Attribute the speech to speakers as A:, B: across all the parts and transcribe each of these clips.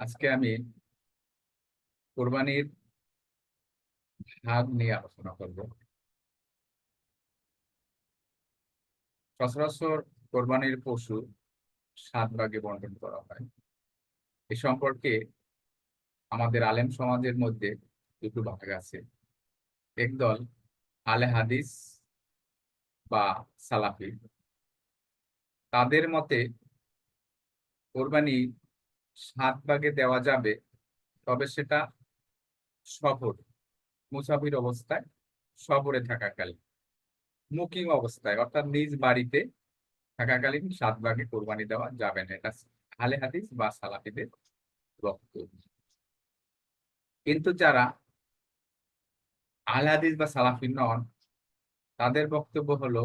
A: আজকে আমি কোরবানির ভাগ নিয়ে আলোচনা করব। সচরাচর কোরবানির পশু সাত ভাগে বন্টন করা হয়। এ সম্পর্কে আমাদের আলেম সমাজের মধ্যে দুটো ভাগ আছে। একদল আলে হাদিস বা সালাফি। তাদের মতে কোরবানি সাত ভাগে দেওয়া যাবে, তবে সেটা সফর, মুসাফির অবস্থায় সফরে থাকাকালীন মুকিং অবস্থায়, অর্থাৎ নিজ বাড়িতে থাকাকালীন সাত ভাগে কোরবানি দেওয়া যাবে না। এটা আলে হাদিস বা সালাফিদের বক্তব্য। কিন্তু যারা আল হাদিস বা সালাফি নন তাদের বক্তব্য হলো,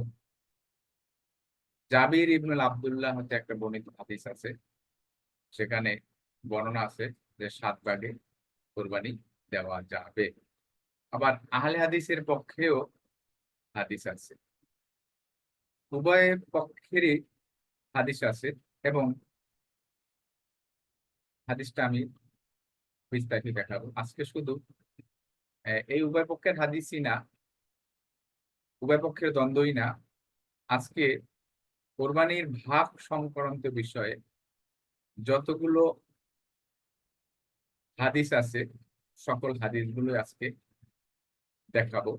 A: জাবির ইবনুল আবদুল্লাহ হতে একটা বর্ণিত হাদিস আছে, সেখানে বর্ণনা আছে যে সাত ভাগে কোরবানি দেওয়া যাবে। আবার আহলে হাদিসের পক্ষেও হাদিস আছে। উভয় পক্ষেরই হাদিস আছে এবং হাদিসটা আমি বিস্তারিত দেখাবো। আজকে শুধু এই উভয় পক্ষের হাদিসই না উভয় পক্ষের দ্বন্দ্বই না। আজকে কোরবানির ভাগ সংক্রান্ত বিষয়ে যতগুলো হাদিস আছে, সকল হাদিসগুলো আজকে দেখাবো।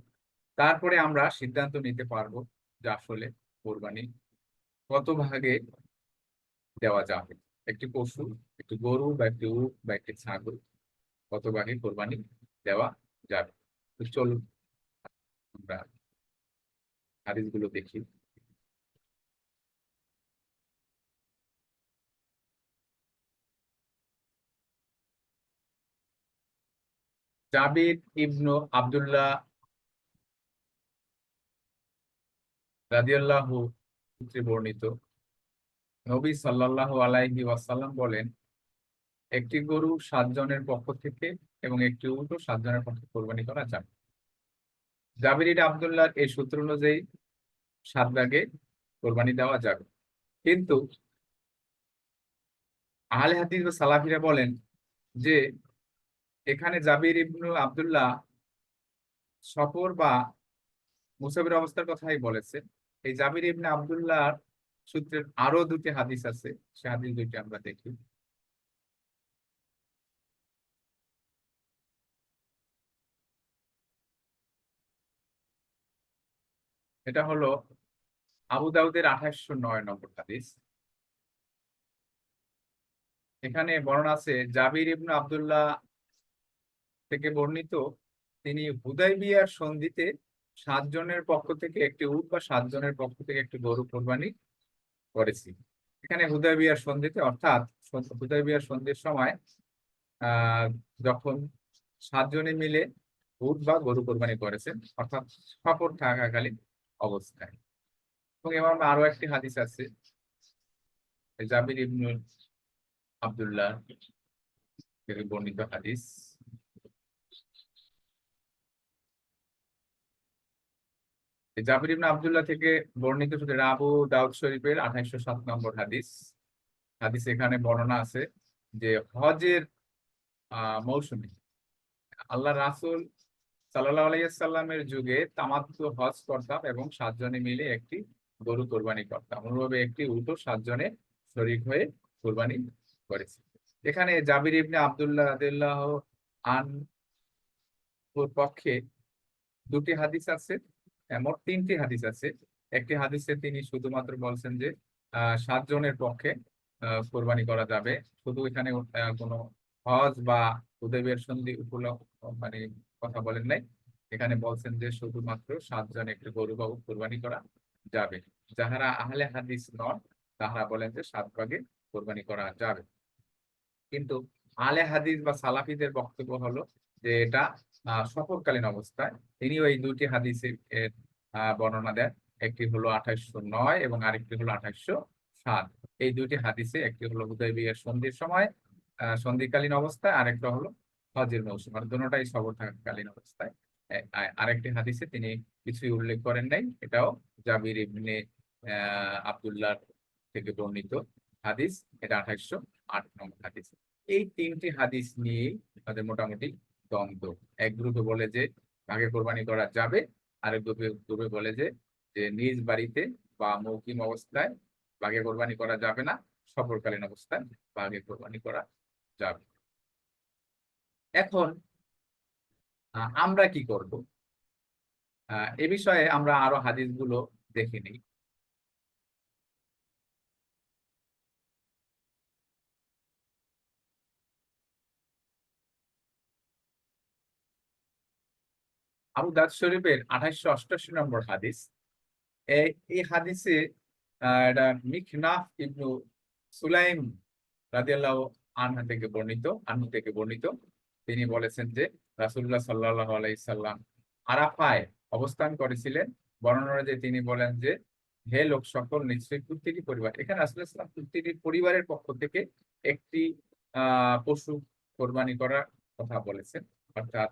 A: তারপরে আমরা সিদ্ধান্ত নিতে পারব যে আসলে কোরবানি কত ভাগে দেওয়া যাবে। একটি পশু, একটি গরু বা একটি উট বা একটি ছাগল কত ভাগে কোরবানি দেওয়া যাবে? তো চলুন আমরা হাদিসগুলো দেখি। জাবির ইবনু আব্দুল্লাহ রাদিয়াল্লাহু বর্ণিত। নবী সাল্লাল্লাহু আলাইহি ওয়াসাল্লাম বলেন, একটি গরু সাতজনের পক্ষ থেকে এবং একটি উটও সাতজনের পক্ষে কোরবানি করা যাবে। জাবির ইবনে আব্দুল্লাহর এই সূত্র অনুযায়ী সাত ভাগে কোরবানি দেওয়া যাবে। কিন্তু আহলে হাদিস বা সালাফিরা বলেন যে এখানে জাবির ইবনু আব্দুল্লাহ সফর বা মুসাফির অবস্থার কথাই বলেছে। এই জাবির ইবনে আব্দুল্লাহর সূত্রের আরও দুটি হাদিস আছে, সে হাদিস দুইটি আমরা দেখি। এটা হলো আবু দাউদের আঠাশশো নয় নম্বর হাদিস। এখানে বর্ণনা আছে, জাবির ইবনু আব্দুল্লাহ থেকে বর্ণিত, তিনি হুদাইবিয়ার সন্ধিতে সাতজনের পক্ষ থেকে একটি উট বা সাতজনের পক্ষ থেকে একটি গরু কোরবানি করেছি এখানে হুদাইবিয়ার সন্ধিতে, অর্থাৎ হুদাইবিয়ার সন্ধির সময় যখন সাতজনে মিলে উট বা গরু কোরবানি করেছেন, অর্থাৎ সফর থাকাকালীন। অবস্থায়। এবং এবার আরও একটি হাদিস আছে, জাবির ইবনুল আব্দুল্লাহ থেকে বর্ণিত হাদিস। জাবির ইবনে আব্দুল্লাহ থেকে বর্ণিত সূত্রে আবু দাউদ শরীফের আঠাইশো সাত নম্বর হাদিস। হাদিস এখানে বর্ণনা আছে যে হজের মৌসুমে আল্লাহ রাসূল সাল্লাহ যুগে তামাত্ম হজ করতাম এবং সাতজনে মিলে একটি গরু কোরবানি করতাম অনুভাবে একটি উল্টো সাতজনে শরিক হয়ে কোরবানি করেছে। এখানে জাবির ইবনে আবদুল্লাহ রাদিয়াল্লাহু আন পক্ষে দুটি হাদিস আছে আহ, মোট তিনটি হাদিস আছে। একটি হাদিসে তিনি শুধুমাত্র বলছেন যে সাতজনের পক্ষে কোরবানি করা যাবে। শুধু এখানে কোনো হজ বা হুদাইবিয়ার সন্ধি উপলক্ষ মানে কথা বলেন নাই। এখানে বলছেন যে শুধুমাত্র সাতজন একটি গরু বাবু কোরবানি করা যাবে। যাহারা আহলে হাদিস নন, তাহারা বলেন যে সাত ভাগে কোরবানি করা যাবে। কিন্তু আলে হাদিস বা সালাফিদের বক্তব্য হলো যে এটা সফরকালীন অবস্থায়। তিনিও এই দুটি হাদিসের বর্ণনা দেন। একটি হলো আঠাইশশো নয় এবং আরেকটি হলো আঠাইশশো সাত। এই দুটি হাদিসে একটি হলো হুদাইবিয়ার সন্ধির সময় সন্ধিকালীন অবস্থায়, আরেকটা হলো হজের মৌসুম আর দুটোটাই সফর থাকাকালীন অবস্থায়। আরেকটি হাদিসে তিনি কিছুই উল্লেখ করেন নাই, এটাও জাবির ইবনে আব্দুল্লাহ থেকে বর্ণিত হাদিস, এটা আঠাইশশো আট নম্বর হাদিস। এই তিনটি হাদিস নিয়ে তাদের মোটামুটি দ্বন্দ্ব। এক গ্রুপে বলে যে ভাগে কোরবানি করা যাবে, আরেক গ্রুপে গ্রুপে বলে যে যে নিজ বাড়িতে বা মৌখিক অবস্থায় বাঘে কোরবানি করা যাবে না, সফরকালীন অবস্থায় বাঘে কোরবানি করা যাবে। এখন আমরা কি করব? এ বিষয়ে আমরা আরও হাদিসগুলো দেখে নিই। আবু দাউদ শরীফের আঠাশশো অষ্টাশি নম্বর হাদিস। এই হাদিসে মিখনাফ ইবনু সুলাইম রাদিয়াল্লাহু আনহা থেকে বর্ণিত, আনহু থেকে বর্ণিত। তিনি বলেছেন যে, রাসূলুল্লাহ সাল্লাল্লাহু আলাইহি সাল্লাম আরাফায় অবস্থান করেছিলেন। বর্ণনা যে তিনি বলেন যে, হে লোক সকল, নিশ্চয়ই প্রত্যেকটি পরিবার এখানে রাসূলুল্লাহ সাল্লাম প্রত্যেকটি পরিবারের পক্ষ থেকে একটি পশু কোরবানি করার কথা বলেছেন। অর্থাৎ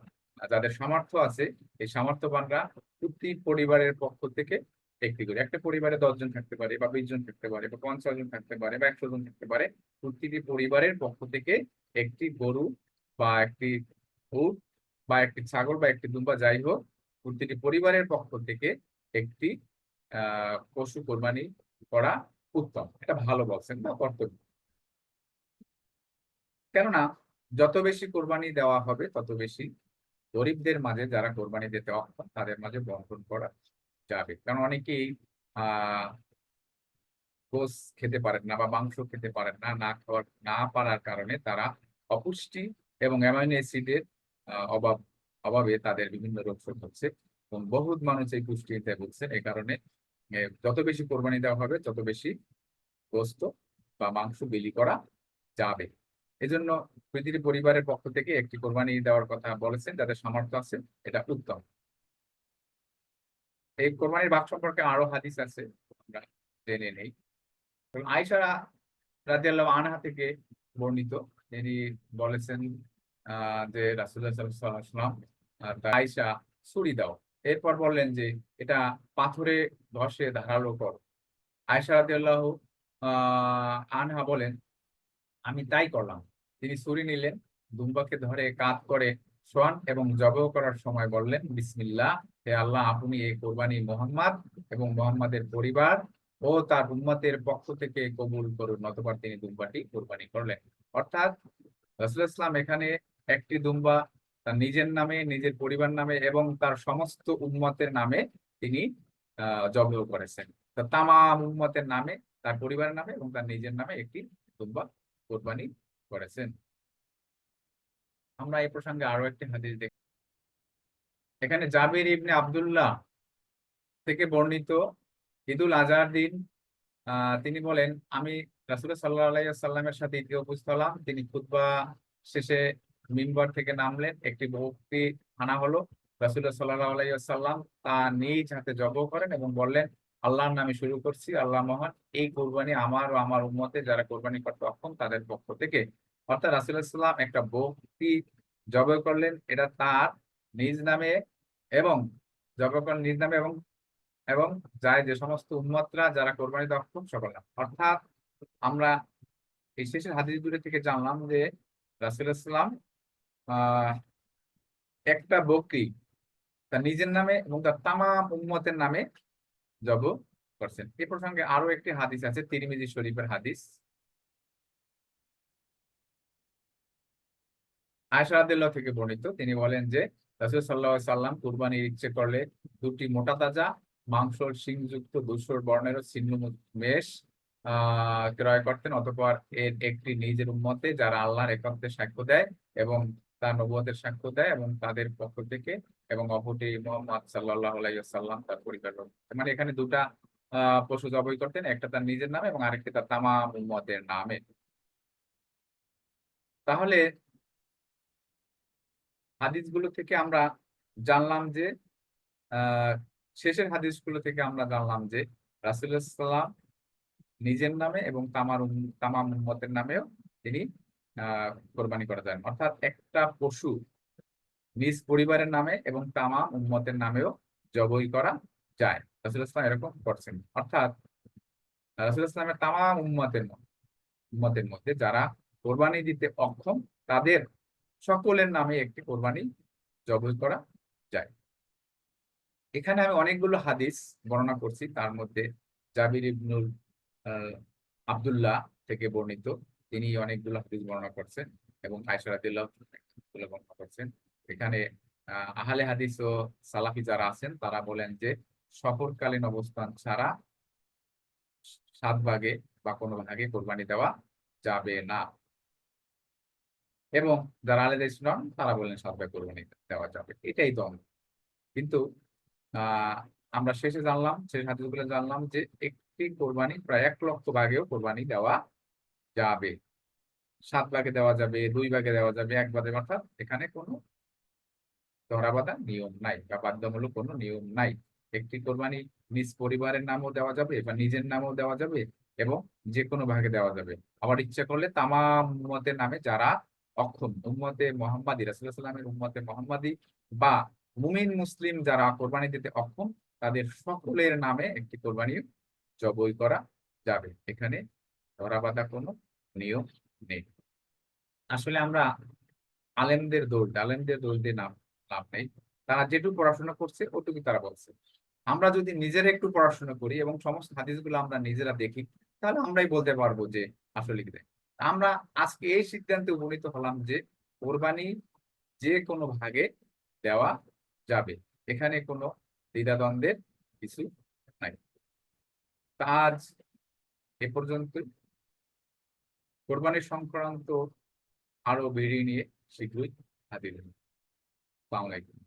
A: যাদের সামর্থ্য আছে, এই সামর্থ্যবানরা প্রতি পরিবারের পক্ষ থেকে একটি করে। একটা পরিবারে দশজন থাকতে পারে, বা বিশ জন থাকতে পারে, বা পঞ্চাশ জন থাকতে পারে, বা একশো জন থাকতে পারে প্রতিটি পরিবারের পক্ষ থেকে একটি গরু বা একটি উট বা একটি ছাগল বা একটি দুম্বা যাই হোক, প্রতিটি পরিবারের পক্ষ থেকে একটি পশু কোরবানি করা উত্তম। এটা ভালো বলছেন বা কর্তব্য। কেননা, যত বেশি কোরবানি দেওয়া হবে, তত বেশি গরিবদের মাঝে যারা কোরবানি দিতে অক্ষম, তাদের মাঝে বন্টন করা যাবে। কারণ অনেকেই আহ গোস খেতে পারেন না বা মাংস খেতে পারেন না না খাওয়ার, না পারার কারণে তারা অপুষ্টি এবং অ্যামাইনো অ্যাসিডের অভাব, অভাবে তাদের বিভিন্ন রোগ হচ্ছে এবং বহুত মানুষ এই পুষ্টিতে ভুগছে। এই কারণে যত বেশি কোরবানি দেওয়া হবে, তত বেশি গোস্ত বা মাংস বিলি করা যাবে। এজন্য প্রতিটি পরিবারের পক্ষ থেকে একটি কোরবানি দেওয়ার কথা বলেছেন, যাদের সামর্থ্য আছে, এটা উত্তম। এই কোরবানির ভাগ সম্পর্কে আরও হাদিস আছে, আমরা জেনে নেই। আয়েশা রাদিয়াল্লাহু আনহা থেকে বর্ণিত তিনি বলেছেন যে তা আয়েশা ছুরি দাও। এরপর বললেন যে এটা পাথরে ঘষে ধারালো কর আয়েশা রাদিয়াল্লাহু আনহা বলেন, আমি তাই করলাম। তিনি ছুরি নিলেন দুম্বাকে ধরে কাত করে শোয়ান এবং জব করার সময় বললেন, বিসমিল্লাহ, হে আল্লাহ, আপনি এই কোরবানি মোহাম্মদ এবং মোহাম্মদের পরিবার ও তার উম্মতের পক্ষ থেকে কবুল করুন। অতঃপর তিনি দুম্বাটি কোরবানি করলেন। অর্থাৎ রাসূলুল্লাহ ইসলাম এখানে একটি দুম্বা তার নিজের নামে, নিজের পরিবার নামে এবং তার সমস্ত উম্মতের নামে তিনি আহ জবহ করেছেন। তামাম উম্মতের নামে, তার পরিবারের নামে এবং তার নিজের নামে একটি দুম্বা কোরবানি করেছেন। আমরা এই প্রসঙ্গে আরও একটি হাদিস দেখি। এখানে জাবির ইবনে আব্দুল্লাহ থেকে বর্ণিত ঈদুল আজহার দিন তিনি বলেন, আমি রাসূলুল্লাহ সাল্লাল্লাহু আলাইহি সাল্লামের সাথে ঈদে উপস্থিত হলাম তিনি খুতবা শেষে মিম্বর থেকে নামলেন। একটি বক্তি আনা হলো। রাসুল্লাহ সাল্লাল্লাহু আলাইহি সাল্লাম তা নিজ হাতে জব করেন এবং বললেন, আল্লাহর নামে শুরু করছি, আল্লাহ মহান। এই কোরবানি আমার ও আমার উম্মতে যারা কোরবানি করতে অক্ষম, তাদের পক্ষ থেকে। অর্থাৎ রাসূলুল্লাহ সাল্লাম একটা বক্তি জব করলেন। এটা তার নিজ নামে এবং জব করেন নিজ নামে এবং এবং যায় যে সমস্ত উন্মতরা যারা কোরবানিতে অক্ষম সকল অর্থাৎ আমরা এই শেষের হাদিস দুটো থেকে জানলাম যে আহ, একটা বকরি তার নিজের নামে এবং তার তামাম উম্মতের নামে জব করছেন। এই প্রসঙ্গে আরও একটি হাদিস আছে, তিরমিজি শরীফের হাদিস। আয়েশা রাদিয়াল্লাহু থেকে বর্ণিত, তিনি বলেন যে রাসূল আলাইহি সাল্লাম কুরবানির ইচ্ছে করলে দুটি মোটা তাজা মাংসর শিংযুক্ত ধূসর বর্ণের ছিন্ন মেষ ক্রয় করতেন অতঃপর এর একটি নিজের উম্মতে যারা আল্লাহর একত্রে সাক্ষ্য দেয় এবং তার নবুয়তের সাক্ষ্য দেয় এবং তাদের পক্ষ থেকে এবং অপরটি মোহাম্মদ সাল্লাল্লাহু আলাইহি সাল্লাম তার পরিবার মানে এখানে দুটা পশু জবাই করতেন, একটা তার নিজের নামে এবং আরেকটি তার তামাম উম্মতের নামে। তাহলে হাদিসগুলো থেকে আমরা জানলাম যে, আহ, শেষের হাদিসগুলো থেকে আমরা জানলাম যে রাসূলুল্লাহ সাল্লাম নিজের নামে এবং তামার তামাম উম্মতের নামেও তিনি কোরবানি করা যায় অর্থাৎ একটা পশু নিজ পরিবারের নামে এবং তামাম উম্মতের নামেও জবই করা যায়। রাসূলুল্লাহ সাল্লাম এরকম করছেন। অর্থাৎ রাসূল ইসলামের তামাম উম্মতের উম্মতের মধ্যে যারা কোরবানি দিতে অক্ষম, তাদের সকলের নামে একটি কোরবানি জবই করা যায়। এখানে আমি অনেকগুলো হাদিস বর্ণনা করছি। তার মধ্যে জাবির ইবনুল আব্দুল্লাহ থেকে বর্ণিত। তিনি অনেকগুলো হাদিস বর্ণনা করছেন এবং আয়েশা রাদিয়াল্লাহু বর্ণনা করছেন। এখানে আহ, আহলে হাদিস ও সালাফি যারা আছেন তারা বলেন যে সফরকালীন অবস্থান ছাড়া সাত ভাগে বা কোনো ভাগে কোরবানি দেওয়া যাবে না। এবং যারা আলাদা ইসলাম তারা বলেন সাত ভাগে কোরবানি দেওয়া যাবে। এটাই দম কিন্তু আমরা শেষে জানলাম শেষ হাদিসগুলো জানলাম যে একটি কোরবানি, প্রায় এক লক্ষ ভাগেও কোরবানি দেওয়া যাবে। সাত ভাগে দেওয়া যাবে, দুই ভাগে দেওয়া যাবে, এক ভাগে, অর্থাৎ এখানে কোনো ধরাবাধা নিয়ম নাই বা বাধ্যমূলক কোনো নিয়ম নাই। একটি কোরবানি নিজ পরিবারের নামও দেওয়া যাবে বা নিজের নামও দেওয়া যাবে এবং যে কোনো ভাগে দেওয়া যাবে। আবার ইচ্ছা করলে তামাম উম্মতের নামে যারা অক্ষম, উম্মতে মোহাম্মদী সাল্লামের উম্মতে মোহাম্মদী বা মুমিন মুসলিম যারা কোরবানি দিতে অক্ষম, তাদের সকলের নামে একটি কোরবানি জবই করা যাবে। এখানে ধরাবাধা কোনো নিয়ম নেই। আসলে আমরা আলেমদের দৌড় আলেমদের দৌড় দিয়ে নাম, লাভ নেই। তারা যেটুকু পড়াশোনা করছে ওটুকু তারা বলছে। আমরা যদি নিজেরা একটু পড়াশোনা করি এবং সমস্ত হাদিসগুলো আমরা নিজেরা দেখি, তাহলে আমরাই বলতে পারব যে আসলে কি। আমরা আজকে এই সিদ্ধান্তে উপনীত হলাম যে কোরবানি যে কোনো ভাগে দেওয়া যাবে। এখানে কোনো দ্বিধাদ্বন্দ্বের কিছু তা আজ এ পর্যন্ত কোরবানি সংক্রান্ত আরও বেরিয়ে নিয়ে শীঘ্রই হাজির আলাইকুম।